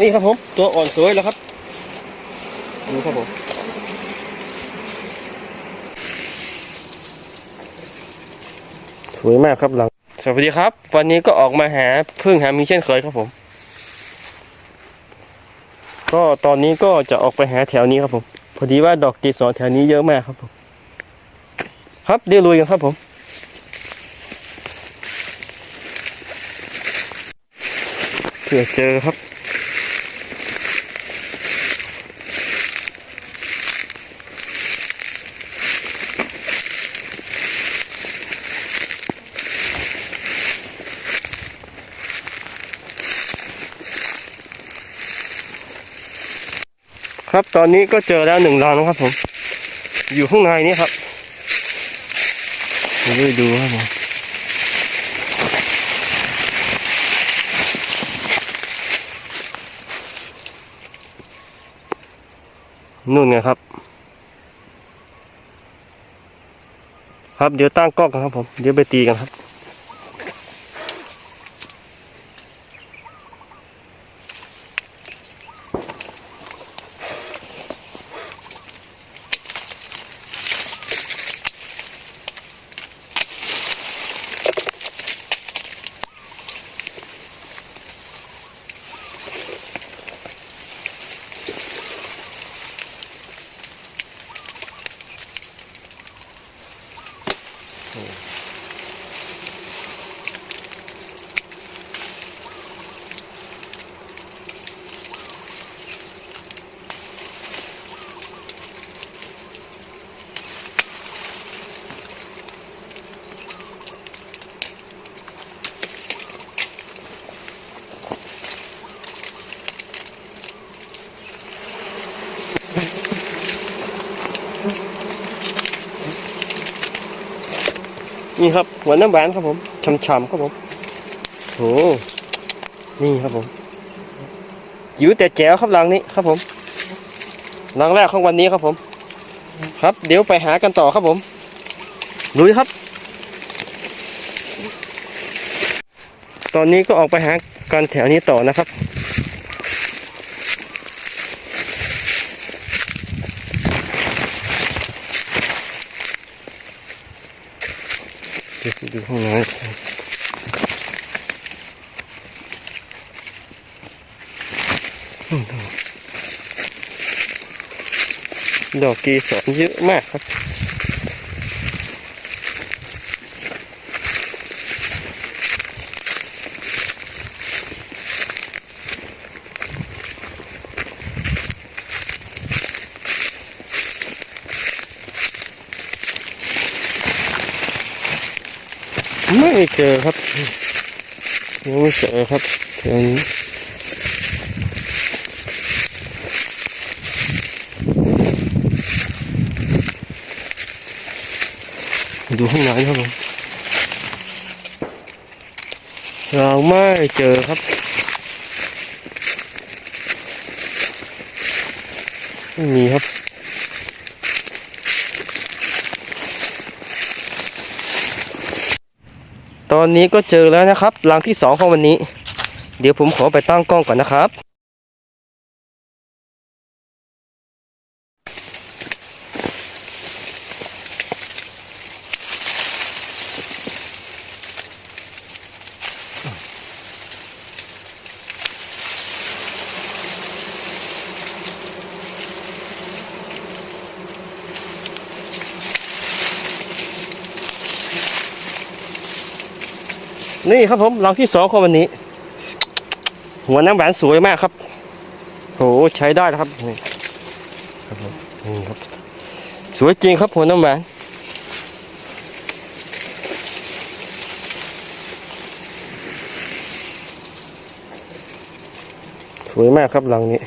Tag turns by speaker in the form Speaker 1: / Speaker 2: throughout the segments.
Speaker 1: นี่ครับผม ตัวอ่อนสวยแล้วครับดูครับผมสวยมากครับหลัง สวัสดีครับ วันนี้ก็ออกมาหาพึ่งหามีเช่นเคยครับผม ก็ตอนนี้ก็จะออกไปหาแถวนี้ครับผม พอดีว่าดอกเกสรแถวนี้เยอะมากครับผม ครับเดี๋ยวลุยกันครับผมเผื่อเจอครับ ครับตอนนี้ก็เจอแล้วหนึ่งรังนะครับผม อยู่ข้างในนี้ครับดี๋ยวดูครับผมนู่นไงครับ ครับเดี๋ยวตั้งกล้องกันครับผม เดี๋ยวไปตีกันครับ cool. นี่ครับหัวน้ำหวานครับผมฉ่ำๆครับผมโหนี่ครับผมจิ๋วแต่แจ๋วครับหลังนี้ครับผมหลังแรกของวันนี้ครับผม ครับ เดี๋ยวไปหากันต่อครับผมลุยครับ ตอนนี้ก็ออกไปหากันแถวนี้ต่อนะครับ ดูห้องน้ำดอกกีสอนเยอะมากครับ ไม่เจอครับยังไม่เจอครับแถวนี้ดูห้องน้ำครับผมเราไม่เจอครับไม่มีครับ ตอนนี้ก็เจอแล้วนะครับรังที่สองของวันนี้ เดี๋ยวผมขอไปตั้งกล้องก่อนนะครับ นี่ครับผมรังที่สองของวันนี้ หัวน้ำแหวนสวยมากครับโหใช้ได้แล้วครับนี่ครับผมนี่ครับ สวยจริงครับหัวน้ำแหวนสวยมากครับรังนี้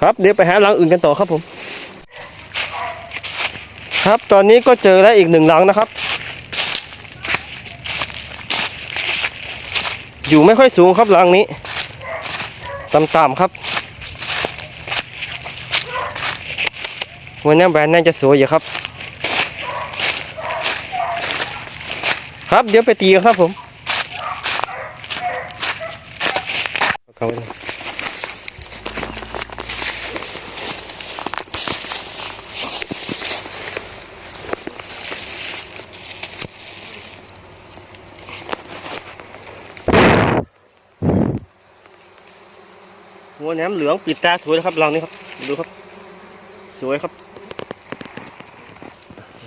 Speaker 1: ครับเดี๋ยวไปหารังอื่นกันต่อครับผม ครับตอนนี้ก็เจอแล้วอีกหนึ่งรังนะครับ อยู่ไม่ค่อยสูงครับรังนี้ต่ำๆครับวันนี้แบรนด์น่าจะสวยอยู่ครับ ครับเดี๋ยวไปตีครับผมเข้าไปเลย หัว แหนมเหลืองปิดตาสวยนะครับรังนี้ครับ ดูครับ สวยครับ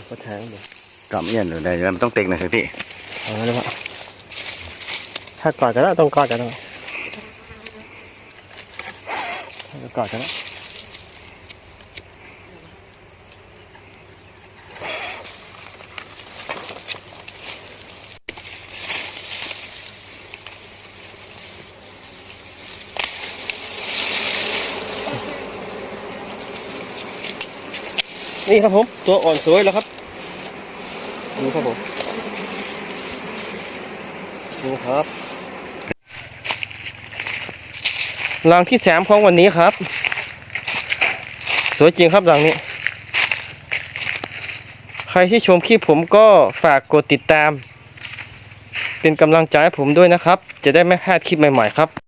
Speaker 1: ก็แทงเลย
Speaker 2: กำเนียนหรือได้แล้วมันต้องเต็งหน่อยสิพี่
Speaker 1: เอาละครับถ้ากอดกันแล้วต้องกอดกันแล้วถ้ากอดกันแล้ว นี่ครับผม ตัวอ่อนสวยแล้วครับดูครับผมดูครับรังที่แสมของวันนี้ครับ สวยจริงครับรังนี้ ใครที่ชมคลิปผมก็ฝากกดติดตาม เป็นกำลังใจให้ผมด้วยนะครับ จะได้ไม่พลาดคลิปใหม่ๆครับ